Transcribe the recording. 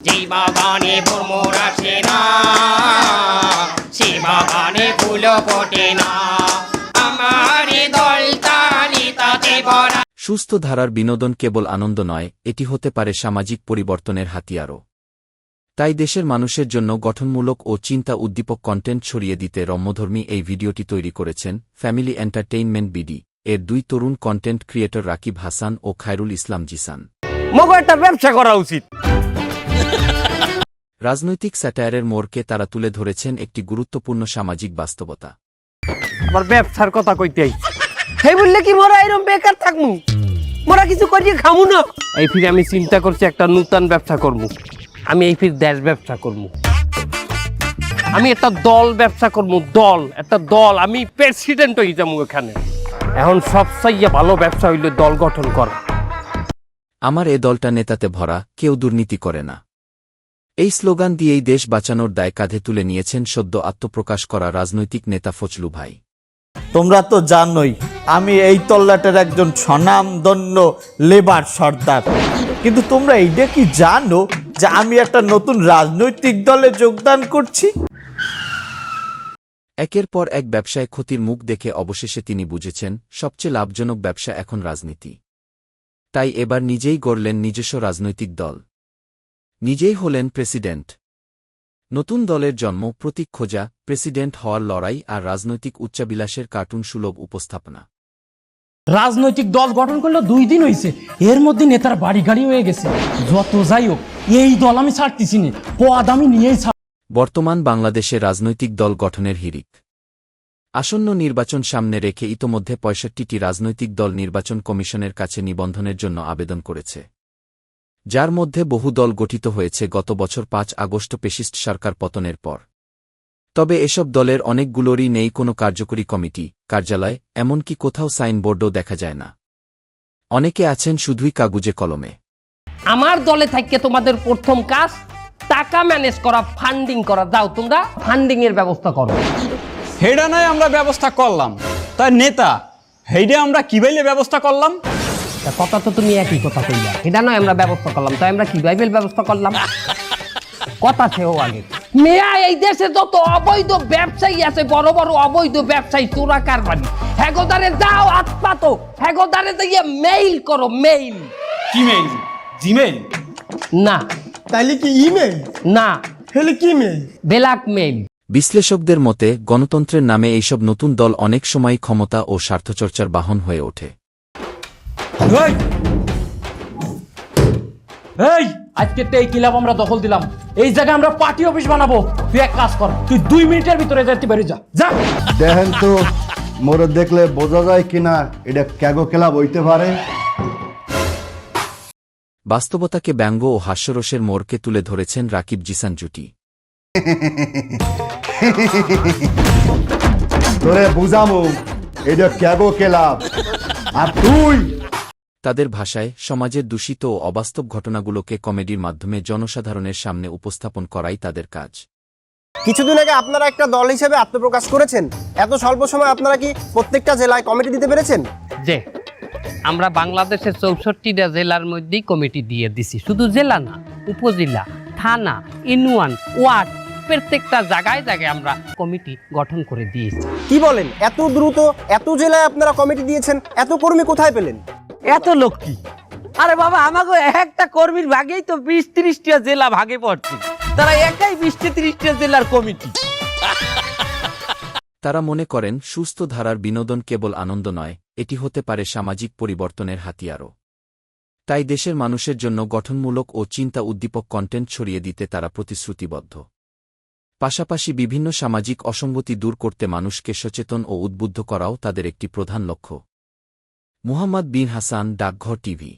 যে বাগানে ভ্রমর আসে না। সে বাগানে ফুল ফোটে না। আমার এ ভরা সুস্থ ধারার বিনোদন কেবল আনন্দ নয় এটি হতে পারে সামাজিক পরিবর্তনের হাতিয়ারও। তাই দেশের মানুষের জন্য গঠনমূলক ও চিন্তা উদ্দীপক কন্টেন্ট ছড়িয়ে দিতে রম্যধর্মী এই ভিডিওটি তৈরি করেছেন ফ্যামিলি এন্টারটেইনমেন্ট বিডি এর দুই তরুণ কন্টেন্ট ক্রিয়েটর রাকিব হাসান ও খায়রুল ইসলাম জিসান। মগো একটা ব্যবসা করা উচিত। রাজনৈতিক স্যাটায়ারের মোড়কে তারা তুলে ধরেছেন একটি গুরুত্বপূর্ণ সামাজিক বাস্তবতা। আবার ব্যবসার কথা কইতে সেই বললে কি মোরা এরকম বেকার থাকমু? মোরা কিছু করিয়ে খামু না। এই ফিরে আমি চিন্তা করছি একটা নূতন ব্যবসা করব আমি এই ফির দেশ ব্যবসা করব আমি একটা দল ব্যবসা করব দল একটা দল। আমি প্রেসিডেন্ট হয়ে যাব এখানে। এখন সবচাইয়ে ভালো ব্যবসা হইলে দল গঠন করা। আমার এ দলটা নেতাতে ভরা কেউ দুর্নীতি করে না। এই স্লোগান দিয়েই দেশ বাঁচানোর দায় কাঁধে তুলে নিয়েছেন সদ্য আত্মপ্রকাশ করা রাজনৈতিক নেতা ফজলু ভাই। তোমরা তো জানোই আমি এই তল্লাটের একজন স্বনামধন্য লেবার সর্দার। কিন্তু তোমরা এইটা কি জানো যে আমি একটা নতুন রাজনৈতিক দলে যোগদান করছি? একের পর এক ব্যবসায় ক্ষতির মুখ দেখে অবশেষে তিনি বুঝেছেন সবচেয়ে লাভজনক ব্যবসা এখন রাজনীতি। তাই এবার নিজেই গড়লেন নিজস্ব রাজনৈতিক দল। নিজেই হলেন প্রেসিডেন্ট। নতুন দলের জন্ম প্রতীক খোঁজা প্রেসিডেন্ট হওয়ার লড়াই আর রাজনৈতিক উচ্চাবিলাসের কার্টুন সুলভ উপস্থাপনা। রাজনৈতিক দল গঠন করল দুই দিন হয়েছে এর মধ্যে নেতার বাড়ি গাড়ি হয়ে গেছে। যত যাই হোক এই দল আমি ছাড়তেছি না। পদ আমি নিয়েই বর্তমান বাংলাদেশে রাজনৈতিক দল গঠনের হিরিক আসন্ন নির্বাচন সামনে রেখে ইতোমধ্যে পঁয়ষট্টিটি রাজনৈতিক দল নির্বাচন কমিশনের কাছে নিবন্ধনের জন্য আবেদন করেছে। যার মধ্যে বহু দল গঠিত হয়েছে গত বছর পাঁচ আগস্ট পেশিস্ট সরকার পতনের পর। তবে এসব দলের অনেকগুলোরই নেই কোনো কার্যকরী কমিটি কার্যালয় এমনকি কোথাও সাইনবোর্ডও দেখা যায় না। অনেকে আছেন শুধুই কাগুজে কলমে। আমার দলে থাকতে তোমাদের প্রথম কাজ টাকা ম্যানেজ করা ফান্ডিং করা। যাও তোমরা ফান্ডিং এর ব্যবস্থা করো। হেডা নয় আমরা ব্যবস্থা করলাম। তাই নেতা হেডে আমরা কীভাবে ব্যবস্থা করলাম? তা কথা তো তুমি একই কথা কইলা। এটা নয় আমরা ব্যবস্থা করলাম তাই আমরা কি বাইবেল ব্যবস্থা করলাম? কথা ছেও আগে। মেয়া এই দেশে যত অবৈধ ব্যবসায়ী আছে বড় বড় অবৈধ ব্যবসায়ী চোরা কারবারি হেগোদারে যাও আত্মাতো হেগোদারে দিয়ে মেইল করো মেইল কিমেইল জিমেইল না। তাইলে কি ইমেল না। হেলে কি মেল বেলাক মেইল বিশ্লেষকদের মতে গণতন্ত্রের নামে এইসব নতুন দল অনেক সময় ক্ষমতা ও স্বার্থচর্চার বাহন হয়ে ওঠে। এই! এই! আজকে তো এই ক্লাব আমরা দখল দিলাম। এই জায়গায় আমরা পার্টি অফিস বানাবো। তুই এক কাজ কর তুই দুই মিনিটের ভিতরে যেতে পারি যা। যা! দেখেন তো মোর দেখলে বোঝা যায় কিনা এটা ক্যাগো ক্লাব হইতে পারে? বাস্তবতাকে ব্যঙ্গ ও হাস্যরসের মোড়কে তুলে ধরেছেন রাকিব জিসান জুটি। তোরে বুঝামু এটা ক্যাগো ক্লাব? আর তুই? তাদের ভাষায় সমাজের দূষিত ও অবাস্তব ঘটনাগুলোকে কমেডির মাধ্যমে জনসাধারণের সামনে উপস্থাপন করাই তাদের কাজ। কিছুদিন আগে আপনারা একটা দল হিসেবে আত্মপ্রকাশ করেছেন। এত স্বল্প সময় আপনারা কি প্রত্যেকটা জেলায় কমিটি দিতে পেরেছেন? যে আমরা বাংলাদেশের চৌষট্টিটা জেলার মধ্যেই কমিটি দিয়ে দিছি। শুধু জেলা না উপজেলা থানা ইউনিয়ন ওয়ার্ড প্রত্যেকটা জায়গায় জায়গায় আমরা কমিটি গঠন করে দিয়েছি। কি বলেন? এত দ্রুত এত জেলায় আপনারা কমিটি দিয়েছেন এত কর্মী কোথায় পেলেন? এত লোক কি? আরে বাবা আমাকে একটা কর্মীর ভাগেই তো বিশ ত্রিশটা জেলা ভাগে পড়ছে। তারা একাই বিশটা ত্রিশটা জেলার কমিটি। তারা মনে করেন, সুস্থ ধারার বিনোদন কেবল আনন্দ নয়, এটি হতে পারে সামাজিক পরিবর্তনের হাতিয়ারও। তাই দেশের মানুষের জন্য গঠনমূলক ও চিন্তা উদ্দীপক কন্টেন্ট ছড়িয়ে দিতে তারা প্রতিশ্রুতিবদ্ধ। পাশাপাশি বিভিন্ন সামাজিক অসঙ্গতি দূর করতে মানুষকে সচেতন ও উদ্বুদ্ধ করাও তাদের একটি প্রধান লক্ষ্য। মুহাম্মদ বিন হাসান ডাকঘর টিভি।